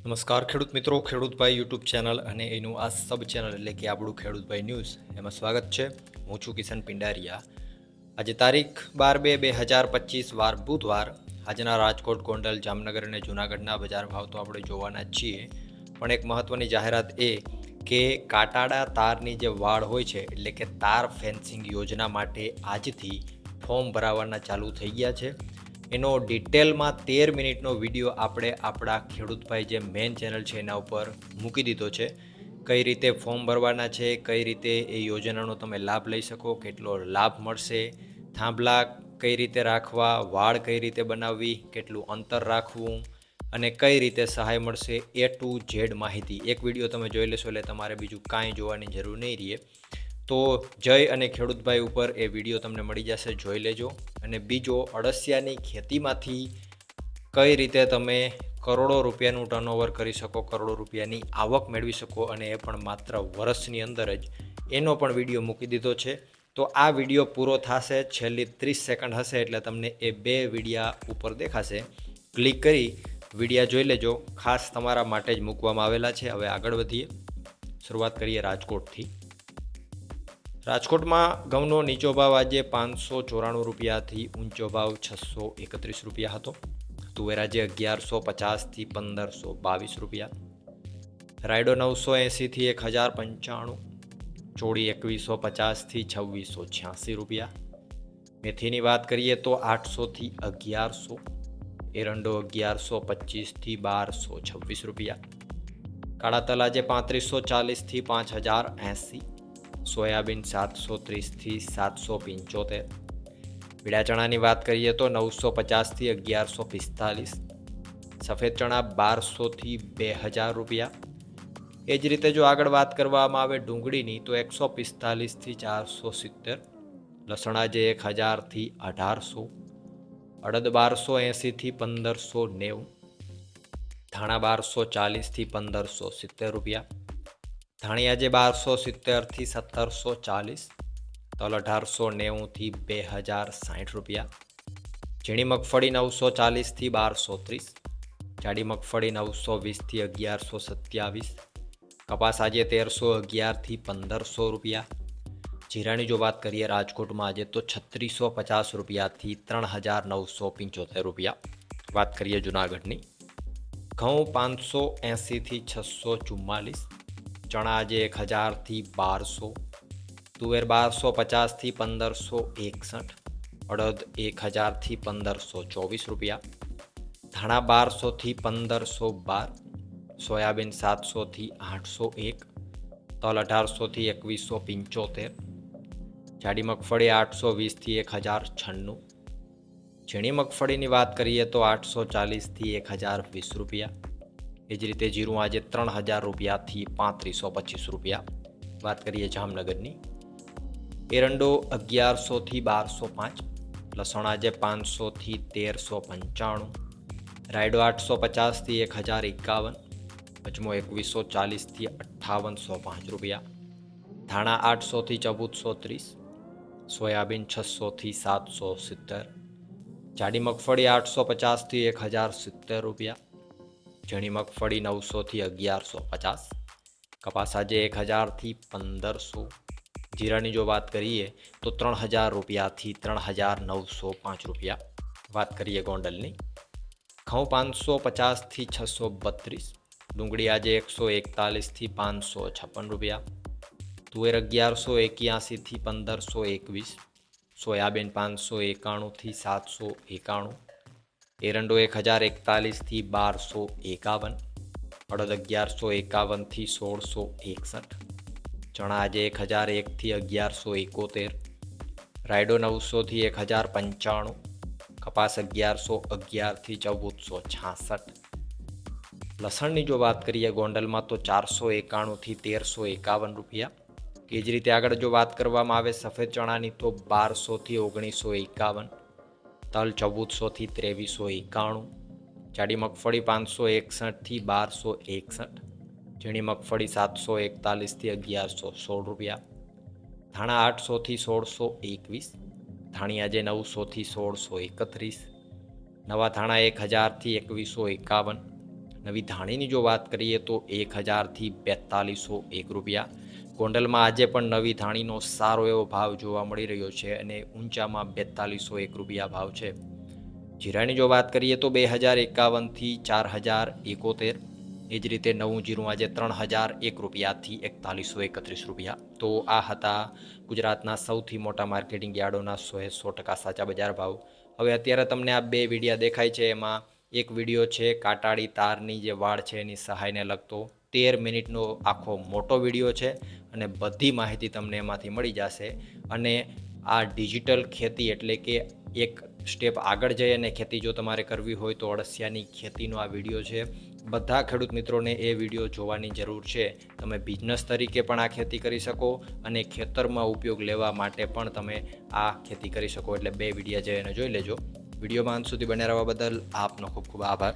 નમસ્કાર, ખેડૂત મિત્રો, ખેડૂતભાઈ યુટ્યુબ ચેનલ અને એનું આ સબ ચેનલ એટલે કે આપણું ખેડૂતભાઈ ન્યૂઝ, એમાં સ્વાગત છે. હું છું કિશન પિંડારિયા. આજે તારીખ બાર બે બે હજાર પચીસ વાર બુધવાર આજના રાજકોટ, ગોંડલ, જામનગર અને જૂનાગઢના બજાર ભાવ તો આપણે જોવાના છીએ. પણ એક મહત્ત્વની જાહેરાત એ કે કાટાડા તારની જે વાડ હોય છે, એટલે કે તાર ફેન્સિંગ યોજના માટે આજથી ફોર્મ ભરાવાના ચાલુ થઈ ગયા છે. એનો ડિટેલમાં તેર મિનિટનો વીડિયો આપણે આપણા ખેડૂતભાઈ જે મેઇન ચેનલ છે એના ઉપર મૂકી દીધો છે. કઈ રીતે ફોર્મ ભરવાના છે, કઈ રીતે એ યોજનાનો તમે લાભ લઈ શકો, કેટલો લાભ મળશે, થાંભલા કઈ રીતે રાખવા, વાળ કઈ રીતે બનાવવી, કેટલું અંતર રાખવું અને કઈ રીતે સહાય મળશે એ ટુ ઝેડ માહિતી. એક વીડિયો તમે જોઈ લેશો એટલે તમારે બીજું કાંઈ જોવાની જરૂર નહીં રહે. તો જય અને ખેડૂતભાઈ ઉપર એ વીડિયો તમને મળી જશે, જોઈ લેજો. અને બીજો અળસિયાની ખેતીમાંથી કઈ રીતે તમે કરોડો રૂપિયાનું ટર્નઓવર કરી શકો, કરોડો રૂપિયાની આવક મેળવી શકો અને એ પણ માત્ર વર્ષની અંદર જ. એનો પણ વીડિયો મૂકી દીધો છે. તો આ વીડિયો પૂરો થશે, છેલ્લી ત્રીસ સેકન્ડ હશે એટલે તમને એ બે વિડીયા ઉપર દેખાશે. ક્લિક કરી વિડીયા જોઈ લેજો. ખાસ તમારા માટે જ મૂકવામાં આવેલા છે. હવે આગળ વધીએ. શરૂઆત કરીએ રાજકોટથી. રાજકોટમાં ઘઉંનો નીચો ભાવ આજે પાંચસો ચોરાણું રૂપિયાથી ઊંચો ભાવ છસો એકત્રીસ રૂપિયા હતો. તુવેર આજે અગિયારસો પચાસથી પંદરસો બાવીસ રૂપિયા. રાયડો નવસો એંસીથી એક હજાર પંચાણું. ચોળી એકવીસો પચાસથી છવ્વીસો છ્યાસી રૂપિયા. મેથીની વાત કરીએ તો આઠસોથી અગિયારસો. એરંડો અગિયારસો પચીસથી બારસો છવ્વીસ રૂપિયા. કાળા તલ આજે પાંત્રીસો ચાલીસથી પાંચ હજાર એંસી. સોયાબીન સાતસો ત્રીસથી સાતસો પંચોતેર. પીળા ચણાની વાત કરીએ તો નવસો પચાસથી અગિયારસો પિસ્તાલીસ. સફેદ ચણા બારસોથી બે હજાર રૂપિયા. એ જ રીતે જો આગળ વાત કરવામાં આવે ડુંગળીની તો એકસો પિસ્તાલીસથી ચારસો સિત્તેર. લસણા જે એક હજારથી અઢારસો. અડદ બારસો એંસીથી પંદરસો નેવું. ધાણા બારસો ચાલીસથી પંદરસો સિત્તેર રૂપિયા. ધાણી આજે બારસો સિત્તેરથી સત્તરસો ચાલીસ, તલ અઢારસો નેવુંથી બે હજાર સાઠ રૂપિયા. ઝીણી મગફળી નવસો ચાલીસથી બારસો ત્રીસ, જાડી મગફળી નવસો વીસથી અગિયારસો સત્યાવીસ, કપાસ આજે તેરસો અગિયારથી પંદરસો રૂપિયા. જીરાની જો વાત કરીએ રાજકોટમાં આજે તો છત્રીસો પચાસ રૂપિયાથી ત્રણ હજાર નવસો પંચોતેર રૂપિયા. વાત કરીએ જુનાગઢની. ઘઉં પાંચસો એંસીથી છસો ચુમ્માલીસ ચણા જે એક હજારથી બારસો, તુવેર બારસો, પચાસથી પંદરસો એકસઠ, અડદ એક હજારથી પંદરસો ચોવીસ રૂપિયા, ધાણા બારસોથી પંદરસો બાર, સોયાબીન સાતસોથી આઠસો એક, તલ અઢારસોથી એકવીસો પંચોતેર, જાડી મગફળી આઠસો વીસથી એક હજાર છન્નું, ઝીણી મગફળીની વાત કરીએ તો આઠસો ચાલીસથી એક હજાર વીસ રૂપિયા એ જ રીતે જીરું આજે ત્રણ હજાર રૂપિયાથી પાંત્રીસો પચીસ રૂપિયા. વાત કરીએ જામનગરની. એરંડો અગિયારસોથી બારસો પાંચ, લસણ આજે પાંચસોથી તેરસો પંચાણું, રાયડો આઠસો પચાસથી એક હજાર એકાવન અજમો એકવીસો ચાલીસથી અઠ્ઠાવનસો પાંચ રૂપિયા, ધાણા આઠસોથી ચૌદસો ત્રીસ, સોયાબીન છસોથી સાતસો સિત્તેર, જાડી મગફળી આઠસો પચાસથી એક હજાર સિત્તેર રૂપિયા ઝીણી મગફળી નવસોથી અગિયારસો પચાસ. કપાસ આજે એક હજારથી પંદરસો. જીરાની જો વાત કરીએ, તો ત્રણ હજાર રૂપિયાથી ત્રણ હજાર નવસો પાંચ રૂપિયા. વાત કરીએ ગોંડલની. ઘઉં પાંચસો પચાસથી છસો બત્રીસ. ડુંગળી આજે એકસો એકતાલીસથી પાંચસો છપ્પન રૂપિયા. તુવેર અગિયારસો એક્યાસીથી પંદરસો એકવીસ. સોયાબીન પાંચસો એકાણુંથી સાતસો એકાણું. એરંડો એક હજાર એકતાલીસથી બારસો એકાવન અડદ અગિયારસો એકાવનથી સોળસો એકસઠ ચણા આજે એક હજાર એકથી અગિયારસો એકોતેર રાયડો નવસોથી એક હજાર પંચાણું કપાસ અગિયારસો અગિયારથી ચૌદસો છાસઠ લસણની જો વાત કરીએ ગોંડલમાં તો ચારસો એકાણુંથી તેરસો એકાવન રૂપિયા એ જ રીતે આગળ જો વાત કરવામાં આવે સફેદ ચણાની તો બારસોથી ઓગણીસો એકાવન તલ ચૌદસોથી ત્રેવીસો એકાણું, જાડી મગફળી પાંચસો એકસઠથી બારસો એકસઠ, ઝીણી મગફળી સાતસો એકતાલીસથી અગિયારસો સોળ રૂપિયા, ધાણા આઠસોથી સોળસો એકવીસ, ધાણી આજે નવસોથી સોળસો એકત્રીસ, નવા ધાણા એક હજારથી એકવીસો એકાવન, નવી ધાણીની જો વાત કરીએ તો એક હજારથી બેતાલીસો એક રૂપિયા ગોંડલમાં આજે પણ નવી ધાણીનો સારો એવો ભાવ જોવા મળી રહ્યો છે અને ઊંચામાં બેતાલીસો એક રૂપિયા ભાવ છે. જીરાની જો વાત કરીએ તો બે હજાર એકાવનથી ચાર હજાર એકોતેર, એ જ રીતે નવું જીરું આજે ત્રણ હજાર એક રૂપિયાથી એકતાલીસો એકત્રીસ રૂપિયા. તો આ હતા ગુજરાતના સૌથી મોટા માર્કેટિંગ યાર્ડોના સોએ સો ટકા સાચા બજાર ભાવ. હવે અત્યારે તમને આ બે વિડીયા દેખાય છે. એમાં એક વીડિયો છે કાટાળી તારની જે વાડ છે એની સહાયને લગતો. તેર મિનિટનો આખો મોટો વીડિયો છે અને બધી માહિતી તમને એમાંથી મળી જશે. અને આ ડિજિટલ ખેતી એટલે કે એક સ્ટેપ આગળ જઈ અને ખેતી જો તમારે કરવી હોય તો અળસિયાની ખેતીનો આ વીડિયો છે. બધા ખેડૂત મિત્રોને એ વીડિયો જોવાની જરૂર છે. તમે બિઝનેસ તરીકે પણ આ ખેતી કરી શકો અને ખેતરમાં ઉપયોગ લેવા માટે પણ તમે આ ખેતી કરી શકો. એટલે બે વિડીયા જઈને જોઈ લેજો. વિડીયોમાં અંત સુધી બને રહેવા બદલ આપનો ખૂબ ખૂબ આભાર.